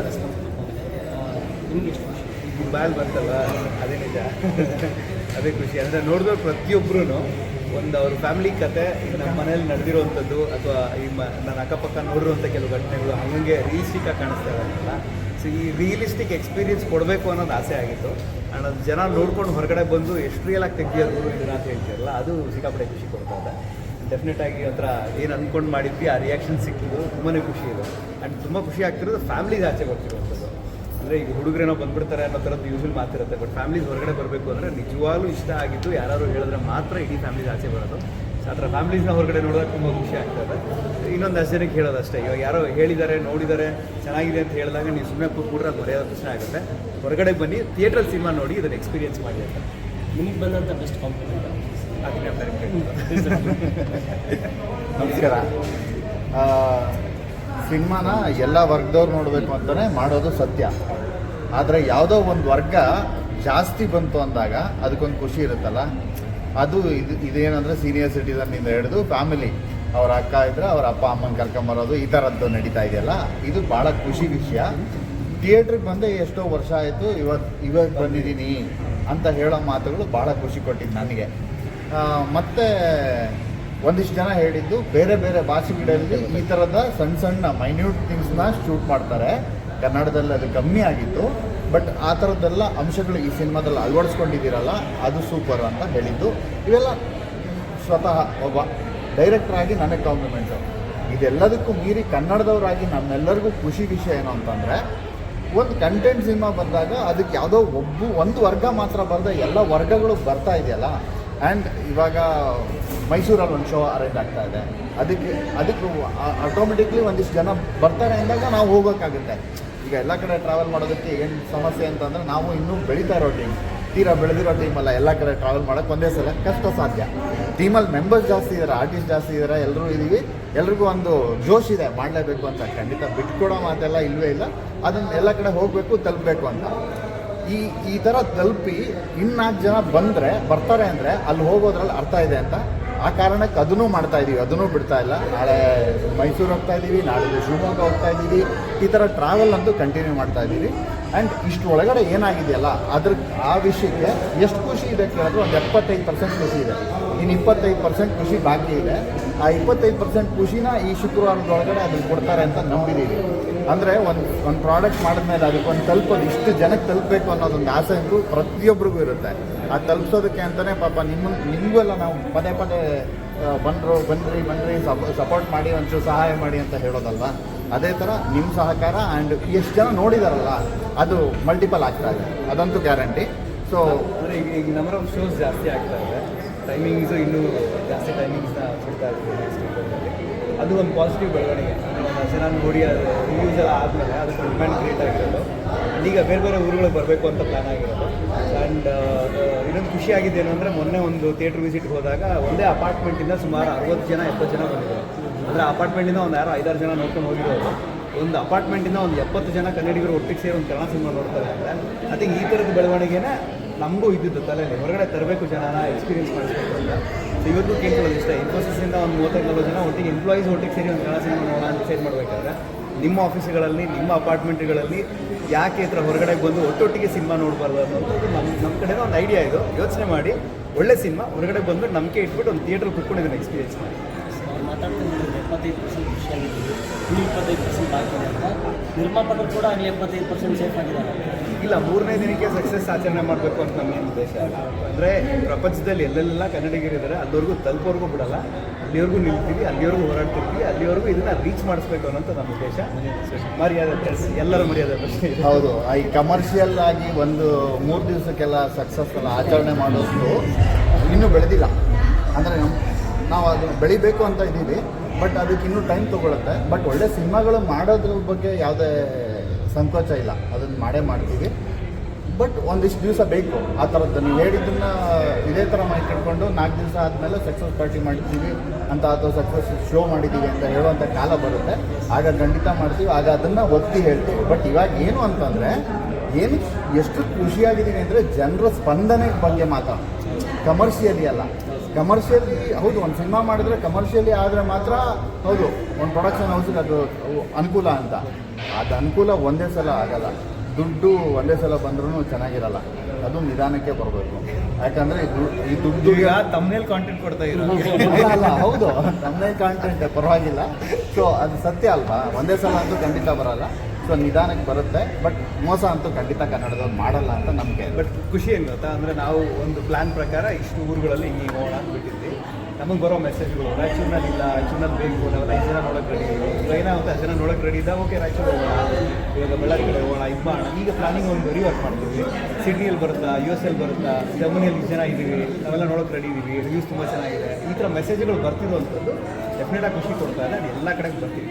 ಬಂದಿದೆ ನಿಮ್ಗೆ ಎಷ್ಟು ಬಂತಲ್ಲ ಅದೇ ನಿಜ ಅದೇ ಖುಷಿ ಅಂದರೆ ನೋಡಿದ್ರೆ ಪ್ರತಿಯೊಬ್ಬರು ಒಂದು ಅವ್ರ ಫ್ಯಾಮಿಲಿ ಕತೆ ನಮ್ಮ ಮನೇಲಿ ನಡೆದಿರುವಂಥದ್ದು ಅಥವಾ ಈ ನನ್ನ ಅಕ್ಕಪಕ್ಕ ನೋಡಿರುವಂಥ ಕೆಲವು ಘಟನೆಗಳು ಹಂಗೆ ರಿಯಲಿಸ್ಟಿಕ್ ಆಗಿ ಕಾಣಿಸ್ತಾ ಇರೋದಿಲ್ಲ ಸೊ ಈ ರಿಯಲಿಸ್ಟಿಕ್ ಎಕ್ಸ್ಪೀರಿಯನ್ಸ್ ಕೊಡಬೇಕು ಅನ್ನೋದು ಆಸೆ ಆಗಿತ್ತು ಆ್ಯಂಡ್ ಅದು ಜನ ನೋಡ್ಕೊಂಡು ಹೊರಗಡೆ ಬಂದು ಎಷ್ಟು ರಿಯಲ್ ಆಗಿ ತೆಗಿಯೋದು ಇದನ್ನ ಅಂತ ಹೇಳ್ತಿರಲ್ಲ ಅದು ಸಿಕ್ಕಾಪಟ್ಟೆ ಖುಷಿ ಕೊಡ್ತಾ ಇದೆ ಡೆಫಿನೆಟ್ ಆಗಿ ಒಂಥರ ಏನು ಅಂದ್ಕೊಂಡು ಮಾಡಿದ್ವಿ, ಆ ರಿಯಾಕ್ಷನ್ ಸಿಕ್ಕಿದ್ದು ತುಂಬಾ ಖುಷಿ ಇದೆ. ಆ್ಯಂಡ್ ತುಂಬ ಖುಷಿ ಆಗ್ತಿರೋದು ಫ್ಯಾಮಿಲಿಗೆ ಆಚೆ ಬರ್ತಿರುವಂಥದ್ದು. ಅಂದರೆ ಈಗ ಹುಡುಗರೇನೋ ಬಂದ್ಬಿಡ್ತಾರೆ ಅನ್ನೋ ಥರದ್ದು ಯೂಶಲ್ ಮಾತಿರುತ್ತೆ ಬಟ್ ಫ್ಯಾಮಿಲಿ ಹೊರಗಡೆ ಬರಬೇಕು ಅಂದರೆ ನಿಜವಾಗ್ಲೂ ಇಷ್ಟ ಆಗಿದ್ದು ಯಾರು ಹೇಳಿದ್ರೆ ಮಾತ್ರ ಇಡೀ ಫ್ಯಾಮಿಲಿ ಆಚೆ ಬರೋದು. ಆ ಥರ ಫ್ಯಾಮಿಲೀಸ್ನ ಹೊರಗಡೆ ನೋಡೋದಕ್ಕೆ ತುಂಬ ಖುಷಿ ಆಗ್ತದೆ ಇನ್ನೊಂದು ಅಷ್ಟು ಹೇಳೋದು ಅಷ್ಟೇ ಇವಾಗ ಯಾರೋ ಹೇಳಿದ್ದಾರೆ, ನೋಡಿದ್ದಾರೆ, ಚೆನ್ನಾಗಿದೆ ಅಂತ ಹೇಳಿದಾಗ ನೀವು ಸುಮ್ಮನೆ ಕೂಡ ಅದು ಖುಷಿ ಪ್ರಶ್ನೆ ಆಗುತ್ತೆ. ಹೊರಗಡೆ ಬನ್ನಿ ಥಿಯೇಟ್ರಲ್ಲಿ ಸಿನಿಮಾ ನೋಡಿ ಇದನ್ನು ಎಕ್ಸ್ಪೀರಿಯನ್ಸ್ ಮಾಡಿ ಅಂತ. ನಿಮಗೆ ಬಂದಂಥ ಬೆಸ್ಟ್ ಕಾಂಪ್ಲಿಮೆಂಟ್ ನಮಸ್ಕಾರ. ಸಿನಿಮಾನ ಎಲ್ಲ ವರ್ಗದವ್ರು ನೋಡಬೇಕು ಅಂತಲೇ ಮಾಡೋದು ಸತ್ಯ. ಆದರೆ ಯಾವುದೋ ಒಂದು ವರ್ಗ ಜಾಸ್ತಿ ಬಂತು ಅಂದಾಗ ಅದಕ್ಕೊಂದು ಖುಷಿ ಇರುತ್ತಲ್ಲ? ಅದು ಇದು, ಇದೇನಂದರೆ ಸೀನಿಯರ್ ಸಿಟಿಸನ್ನಿಂದ ಹಿಡಿದು ಫ್ಯಾಮಿಲಿ ಅವರ ಅಕ್ಕ ಇದ್ರೆ ಅವ್ರ ಅಪ್ಪ ಅಮ್ಮನ ಕರ್ಕೊಂಬರೋದು ಈ ಥರದ್ದು ನಡೀತಾ ಇದೆಯಲ್ಲ? ಇದು ಭಾಳ ಖುಷಿ ವಿಷಯ. ಥಿಯೇಟ್ರಿಗೆ ಬಂದೆ ಎಷ್ಟೋ ವರ್ಷ ಆಯಿತು ಇವತ್ತು ಇವಾಗ ಬಂದಿದ್ದೀನಿ ಅಂತ ಹೇಳೋ ಮಾತುಗಳು ಭಾಳ ಖುಷಿ ಕೊಟ್ಟಿದ್ದು ನನಗೆ. ಮತ್ತೆ ಒಂದಿಷ್ಟು ಜನ ಹೇಳಿದ್ದು ಬೇರೆ ಬೇರೆ ಭಾಷೆಗಳಲ್ಲಿ ಈ ಥರದ ಸಣ್ಣ ಸಣ್ಣ ಮೈನ್ಯೂಟ್ ಥಿಂಗ್ಸ್ನ ಶೂಟ್ ಮಾಡ್ತಾರೆ. ಕನ್ನಡದಲ್ಲಿ ಅದು ಕಮ್ಮಿ ಆಗಿತ್ತು. ಬಟ್ ಆ ಥರದ್ದೆಲ್ಲ ಅಂಶಗಳು ಈ ಸಿನಿಮಾದಲ್ಲಿ ಅಳವಡಿಸ್ಕೊಂಡಿದ್ದೀರಲ್ಲ, ಅದು ಸೂಪರ್ ಅಂತ ಹೇಳಿದ್ದು. ಇವೆಲ್ಲ ಸ್ವತಃ ಒಬ್ಬ ಡೈರೆಕ್ಟರ್ ಆಗಿ ನನಗೆ ಕಾಂಪ್ಲಿಮೆಂಟು ಇದೆಲ್ಲದಕ್ಕೂ ಮೀರಿ ಕನ್ನಡದವರಾಗಿ ನಮ್ಮೆಲ್ಲರಿಗೂ ಖುಷಿ ವಿಷಯ ಏನು ಅಂತಂದರೆ, ಒಂದು ಕಂಟೆಂಟ್ ಸಿನಿಮಾ ಬಂದಾಗ ಅದಕ್ಕೆ ಯಾವುದೋ ಒಬ್ಬ, ಒಂದು ವರ್ಗ ಮಾತ್ರ ಬರದೆ ಎಲ್ಲ ವರ್ಗಗಳು ಬರ್ತಾ ಇದೆಯಲ್ಲ ಆ್ಯಂಡ್ ಇವಾಗ ಮೈಸೂರಲ್ಲಿ ಒಂದು ಶೋ ಅರೇಂಜ್ ಆಗ್ತಾ ಇದೆ. ಅದಕ್ಕೆ ಅದಕ್ಕೆ ಆಟೋಮೆಟಿಕ್ಲಿ ಒಂದಿಷ್ಟು ಜನ ಬರ್ತಾರೆ ಅಂದಾಗ ನಾವು ಹೋಗೋಕ್ಕಾಗುತ್ತೆ. ಈಗ ಎಲ್ಲ ಕಡೆ ಟ್ರಾವೆಲ್ ಮಾಡೋದಕ್ಕೆ ಏನು ಸಮಸ್ಯೆ ಅಂತಂದರೆ ನಾವು ಇನ್ನೂ ಬೆಳೀತಾ ಇರೋ ಟೀಮ್ ತೀರಾ ಬೆಳೆದಿರೋ ಟೀಮಲ್ಲ ಎಲ್ಲ ಕಡೆ ಟ್ರಾವೆಲ್ ಮಾಡೋಕ್ಕೆ ಒಂದೇ ಸಲ ಕಷ್ಟ ಸಾಧ್ಯ. ಟೀಮಲ್ಲಿ ಮೆಂಬರ್ಸ್ ಜಾಸ್ತಿ ಇದ್ದಾರೆ ಆರ್ಟಿಸ್ಟ್ ಜಾಸ್ತಿ ಇದ್ದಾರೆ ಎಲ್ಲರೂ ಇದ್ದೀವಿ ಎಲ್ರಿಗೂ ಒಂದು ಜೋಶ್ ಇದೆ, ಮಾಡಲೇಬೇಕು ಅಂತ. ಖಂಡಿತ ಬಿಟ್ಕೊಡೋ ಮಾತೆಲ್ಲ ಇಲ್ಲವೇ ಇಲ್ಲ. ಅದನ್ನು ಎಲ್ಲ ಕಡೆ ಹೋಗಬೇಕು, ತಲುಪಬೇಕು ಅಂತ. ಈ ಈ ಥರ ತಲುಪಿ ಇನ್ನಾಲ್ಕು ಜನ ಬಂದರೆ, ಬರ್ತಾರೆ ಅಂದರೆ ಅಲ್ಲಿ ಹೋಗೋದ್ರಲ್ಲಿ ಅರ್ಥ ಇದೆ ಅಂತ. ಆ ಕಾರಣಕ್ಕೆ ಅದನ್ನು ಮಾಡ್ತಾ ಇದ್ದೀವಿ ಅದನ್ನೂ ಬಿಡ್ತಾ ಇಲ್ಲ. ನಾಳೆ ಮೈಸೂರು ಹೋಗ್ತಾ ಇದ್ದೀವಿ ನಾಳೆ ಶಿವಮೊಗ್ಗ ಹೋಗ್ತಾ ಇದ್ದೀವಿ ಈ ಥರ ಟ್ರಾವೆಲ್ ಅಂತೂ ಕಂಟಿನ್ಯೂ ಮಾಡ್ತಾ ಇದ್ದೀವಿ ಆ್ಯಂಡ್ ಇಷ್ಟು ಒಳಗಡೆ ಏನಾಗಿದೆಯಲ್ಲ, ಅದ್ರ ಆ ವಿಷಯಕ್ಕೆ ಎಷ್ಟು ಖುಷಿ ಇದೆ ಕೇಳಿದ್ರೆ ಒಂದು ಎಪ್ಪತ್ತೈದು ಪರ್ಸೆಂಟ್ ಖುಷಿ ಇದೆ. ಇನ್ನು ಇಪ್ಪತ್ತೈದು ಪರ್ಸೆಂಟ್ ಖುಷಿ ಬಾಕಿ ಇದೆ. ಆ ಇಪ್ಪತ್ತೈದು ಪರ್ಸೆಂಟ್ ಖುಷಿನ ಈ ಶುಕ್ರವಾರದೊಳಗಡೆ ಅದನ್ನು ಕೊಡ್ತಾರೆ ಅಂತ ನಂಬಿದ್ದೀವಿ ಅಂದರೆ ಒಂದು ಒಂದು ಪ್ರಾಡಕ್ಟ್ ಮಾಡಿದ್ಮೇಲೆ ಅದಕ್ಕೊಂದು ತಲುಪೋದು, ಇಷ್ಟು ಜನಕ್ಕೆ ತಲುಪಬೇಕು ಅನ್ನೋದೊಂದು ಆಸೆ ಅಂತೂ ಪ್ರತಿಯೊಬ್ಬರಿಗೂ ಇರುತ್ತೆ. ಆ ತಲುಪಿಸೋದಕ್ಕೆ ಅಂತಲೇ ಪಾಪ ನಿಮ್ಮ ನಿಮಗೂ ಎಲ್ಲ ನಾವು ಪದೇ ಪದೇ ಬಂದರು ಬನ್ನಿರಿ ಬನ್ನಿರಿ ಸಪೋರ್ಟ್ ಮಾಡಿ, ಒಂಚೂರು ಸಹಾಯ ಮಾಡಿ ಅಂತ ಹೇಳೋದಲ್ವಾ? ಅದೇ ಥರ ನಿಮ್ಮ ಸಹಕಾರ ಆ್ಯಂಡ್ ಎಷ್ಟು ಜನ ನೋಡಿದಾರಲ್ಲ, ಅದು ಮಲ್ಟಿಪಲ್ ಆಗ್ತಾ ಇದೆ. ಅದಂತೂ ಗ್ಯಾರಂಟಿ ಸೊ ಅಂದರೆ ಈಗ ಈಗ ನಂಬರ್ ಆಫ್ ಶೋಸ್ ಜಾಸ್ತಿ ಆಗ್ತಾ ಇದೆ. ಟೈಮಿಂಗ್ಸು ಇನ್ನೂ ಜಾಸ್ತಿ ಟೈಮಿಂಗ್ಸ್ನ ಬಿಡ್ತಾ ಇದೆ ಅದು ಒಂದು ಪಾಸಿಟಿವ್ ಬೆಳವಣಿಗೆ. ಜನ ನೋಡಿ, ಅದು ರಿವ್ಯೂಸ್ ಎಲ್ಲ ಆದಮೇಲೆ ಅದಕ್ಕೆ ಡಿಮ್ಯಾಂಡ್ ಕ್ರಿಯೇಟ್ ಆಗಿರೋದು. And ಈಗ ಬೇರೆ ಬೇರೆ ಊರುಗಳಿಗೆ ಬರಬೇಕು ಅಂತ ಪ್ಲ್ಯಾನ್ ಆಗಿರೋದು. ಆ್ಯಂಡ್ ಇನ್ನೊಂದು ಖುಷಿ ಆಗಿದ್ದೇನು ಅಂದರೆ ಮೊನ್ನೆ ಒಂದು ಥಿಯೇಟ್ರ್ ವಿಸಿಟ್ ಹೋದಾಗ ಒಂದೇ ಅಪಾರ್ಟ್ಮೆಂಟಿಂದ ಸುಮಾರು ಅರವತ್ತು ಜನ, ಎಪ್ಪತ್ತು ಜನ ಬಂದಿದ್ದಾರೆ. ಅಂದರೆ ಅಪಾರ್ಟ್ಮೆಂಟಿಂದ ಒಂದು ಯಾರೋ ಐದಾರು ಜನ ನೋಡ್ಕೊಂಡು ಹೋಗಿರೋರು. ಒಂದು ಅಪಾರ್ಟ್ಮೆಂಟಿಂದ ಒಂದು ಎಪ್ಪತ್ತು ಜನ ಕನ್ನಡಿಗರು ಒಟ್ಟಿಗೆ ಸೇರಿ ಒಂದು ಕನ್ನಡ ಸಿನಿಮಾ ನೋಡ್ತಾರೆ ಅಂದರೆ ಐ ಈ ಥರದ ಬೆಳವಣಿಗೆನೇ ನಮಗೂ ಇದ್ದಿದ್ದು ತಲೆಯಲ್ಲಿ. ಹೊರಗಡೆ ತರಬೇಕು ಜನನ ಎಕ್ಸ್ಪೀರಿಯನ್ಸ್ ಮಾಡಿಸ್ಬೇಕು ಅಂತ. ಇವತ್ತು ಕೇಳ್ಕೊಳ್ಳೋದು ಇಷ್ಟ. ಇನ್ಫೋಸಿಸಿಂದ ಒಂದು ಮೂವತ್ತೈದು ಜನ ಒಟ್ಟಿಗೆ ಎಂಪ್ಲಾಯೀಸ್ ಒಟ್ಟಿಗೆ ಸೇರಿ ಒಂದು ಕನ್ನಡ ಸಿನಿಮಾ ನೋಡೋಣ ಅಂತ ಡಿಸೈಡ್ ಮಾಡಬೇಕಾದ್ರೆ, ನಿಮ್ಮ ಆಫೀಸ್ಗಳಲ್ಲಿ ನಿಮ್ಮ ಅಪಾರ್ಟ್ಮೆಂಟ್ಗಳಲ್ಲಿ ಯಾಕೆ ಈ ಹೊರಗಡೆ ಬಂದು ಒಟ್ಟೊಟ್ಟಿಗೆ ಸಿನಿಮಾ ನೋಡಬಾರ್ದು ಅನ್ನೋದು ನಮ್ಮ ನಮ್ಮ ಕಡೆ ಒಂದು ಐಡಿಯಾ ಇದು. ಯೋಚನೆ ಮಾಡಿ, ಒಳ್ಳೆ ಸಿನಿಮಾ, ಹೊರಗಡೆ ಬಂದು ನಂಬಿಕೆ ಇಟ್ಬಿಟ್ಟು ಒಂದು ಥಿಯೇಟ್ರ್ ಕುತ್ಕೊಂಡು ಇದನ್ನು ಎಕ್ಸ್ಪೀರಿಯನ್ಸ್ ಮಾಡಿ. ಮಾತಾಡ್ತೀನಿ ಎಪ್ಪತ್ತೈದು ಪರ್ಸೆಂಟ್ ಖುಷಿಯಾಗಿದ್ದೀವಿ ಇನ್ನು ಇಪ್ಪತ್ತೈದು ಪರ್ಸೆಂಟ್ ಬಾಕಿ ಇದೆ ಅಂತ ನಿರ್ಮಾಪಕರು ಕೂಡ ಆಗಲಿ ಎಪ್ಪತ್ತೈದು ಪರ್ಸೆಂಟ್ ಸೇಫ್ ಆಗಿದ್ದಾರೆ. ಇಲ್ಲ ಮೂರನೇ ದಿನಕ್ಕೆ ಸಕ್ಸಸ್ ಆಚರಣೆ ಮಾಡಬೇಕು ಅಂತ ನಮ್ಮ ಏನು ಉದ್ದೇಶ. ಅಂದರೆ ಪ್ರಪಂಚದಲ್ಲಿ ಎಲ್ಲೆಲ್ಲ ಕನ್ನಡಿಗರಿದ್ದಾರೆ ಅಲ್ಲಿವರೆಗೂ ತಲುಪೋರ್ಗೂ ಬಿಡಲ್ಲ. ಅಲ್ಲಿವರೆಗೂ ನಿಲ್ತೀವಿ ಅಲ್ಲಿವರೆಗೂ ಹೋರಾಡ್ತಿರ್ತೀವಿ ಅಲ್ಲಿವರೆಗೂ ಇದನ್ನ ರೀಚ್ ಮಾಡಿಸ್ಬೇಕು ಅನ್ನೋಂಥ ನಮ್ಮ ಉದ್ದೇಶ. ಮರ್ಯಾದೆ ಎಲ್ಲರ ಮರ್ಯಾದೆ ಪ್ರಶ್ನೆ ಇದೆ ಹೌದು ಆ ಈ ಕಮರ್ಷಿಯಲ್ ಆಗಿ ಒಂದು ಮೂರು ದಿವಸಕ್ಕೆಲ್ಲ ಸಕ್ಸಸ್ಫುಲ್ ಆಚರಣೆ ಮಾಡೋದು ಇನ್ನೂ ಬೆಳೆದಿಲ್ಲ. ಅಂದರೆ ನಾವು ಅದು ಬೆಳಿಬೇಕು ಅಂತ ಇದ್ದೀವಿ ಬಟ್ ಅದಕ್ಕೆ ಇನ್ನೂ ಟೈಮ್ ತೊಗೊಳುತ್ತೆ. ಬಟ್ ಒಳ್ಳೆ ಸಿನಿಮಾಗಳು ಮಾಡೋದ್ರ ಬಗ್ಗೆ ಯಾವುದೇ ಸಂಕೋಚ ಇಲ್ಲ. ಅದನ್ನು ಮಾಡೇ ಮಾಡ್ತೀವಿ. ಬಟ್ ಒಂದಿಷ್ಟು ದಿವಸ ಬೇಕು. ಆ ಥರದ್ದು ನೀವು ಹೇಳಿದ್ದನ್ನು ಇದೇ ಥರ ಮಾಡಿಕೊಂಡು ನಾಲ್ಕು ದಿವಸ ಆದಮೇಲೆ ಸಕ್ಸಸ್ ಪಾರ್ಟಿ ಮಾಡಿದ್ದೀವಿ ಅಂತ ಅಥವಾ ಸಕ್ಸಸ್ ಶೋ ಮಾಡಿದ್ದೀವಿ ಅಂತ ಹೇಳುವಂಥ ಕಾಲ ಬರುತ್ತೆ. ಆಗ ಖಂಡಿತ ಮಾಡ್ತೀವಿ. ಆಗ ಅದನ್ನು ಒತ್ತಿ ಹೇಳ್ತೀವಿ. ಬಟ್ ಇವಾಗ ಏನು ಅಂತಂದರೆ, ಏನು ಎಷ್ಟು ಖುಷಿಯಾಗಿದ್ದೀನಿ ಅಂದರೆ ಜನರ ಸ್ಪಂದನೆ ಬಗ್ಗೆ ಮಾತ್ರ. ಕಮರ್ಷಿಯಲಿ ಅಲ್ಲ. ಕಮರ್ಷಿಯಲಿ ಹೌದು ಒಂದು ಸಿನಿಮಾ ಮಾಡಿದ್ರೆ ಕಮರ್ಷಿಯಲಿ ಆದರೆ ಮಾತ್ರ ಹೌದು ಒಂದು ಪ್ರೊಡಕ್ಷನ್ ಹೌಸಿಗೆ ಅದು ಅನುಕೂಲ ಅಂತ. ಅದು ಅನುಕೂಲ ಒಂದೇ ಸಲ ಆಗಲ್ಲ. ದುಡ್ಡು ಒಂದೇ ಸಲ ಬಂದ್ರೂ ಚೆನ್ನಾಗಿರಲ್ಲ. ಅದು ನಿಧಾನಕ್ಕೆ ಬರಬೇಕು. ಯಾಕಂದರೆ ಈ ದುಡ್ಡು ಈಗ ತಮ್ಮನೇಲಿ ಕಾಂಟೆಂಟ್ ಕೊಡ್ತಾ ಅಲ್ಲ ಹೌದು. ತಮ್ಮೇಲೆ ಕಾಂಟೆಂಟ್ ಪರವಾಗಿಲ್ಲ. ಸೊ ಅದು ಸತ್ಯ ಅಲ್ವಾ? ಒಂದೇ ಸಲ ಅಂತೂ ಖಂಡಿತ ಬರಲ್ಲ. ಸೊ ನಿಧಾನಕ್ಕೆ ಬರುತ್ತೆ. ಬಟ್ ಮೋಸ ಅಂತೂ ಖಂಡಿತ ಕನ್ನಡದವ್ರು ಮಾಡಲ್ಲ ಅಂತ ನಮಗೆ ಬಟ್ ಖುಷಿ ಏನು ಗೊತ್ತಾ? ಅಂದರೆ ನಾವು ಒಂದು ಪ್ಲ್ಯಾನ್ ಪ್ರಕಾರ ಇಷ್ಟು ಊರುಗಳಲ್ಲಿ ಹಿಂಗೆ ಹೋಗೋಣ ಅಂದ್ಬಿಟ್ಟಿದ್ವಿ ನಮಗೆ ಬರೋ ಮೆಸೇಜ್ಗಳು ರಾಯಚೂರಿನಲ್ಲಿ ಇಲ್ಲ, ರಾಯಚೂರಿನಲ್ಲಿ ಬೇಕು ನಾವೆಲ್ಲ ಐದು ಜನ ನೋಡೋಕೆ ರೆಡಿ ಟ್ರೈನ ಅಂತ ಜನ ನೋಡೋಕೆ ರೆಡಿ ಇದ್ದಾಗ ಓಕೆ ರಾಯಚೂರು ಹೋಗೋಣ. ಇವಾಗ ಬಳ್ಳಾರಿ ಕಡೆ ಹೋಗೋಣ, ಇದು ಮಾಡೋಣ. ಈಗ ಪ್ಲಾನಿಂಗ್ ಒಂದು ರಿವರ್ಕ್ ಮಾಡ್ತೀವಿ. ಸಿಡ್ನಿಯಲ್ಲಿ ಬರುತ್ತಾ ಯು ಎಸ್ ಎಲ್ ಬರುತ್ತಾ ಜರ್ಮನಿಯಲ್ಲಿ ಜನ ಇದ್ದೀವಿ, ನಾವೆಲ್ಲ ನೋಡೋಕೆ ರೆಡಿ ಇದ್ದೀವಿ ರಿವ್ಯೂಸ್ ತುಂಬ ಚೆನ್ನಾಗಿದೆ. ಈ ಥರ ಮೆಸೇಜ್ಗಳು ಬರ್ತಿರೋ ಅಂಥದ್ದು ಡೆಫಿನೆಟಾಗಿ ಖುಷಿ ಕೊಡ್ತಾ ಇದೆ ಎಲ್ಲ ಕಡೆಗೆ ಬರ್ತೀವಿ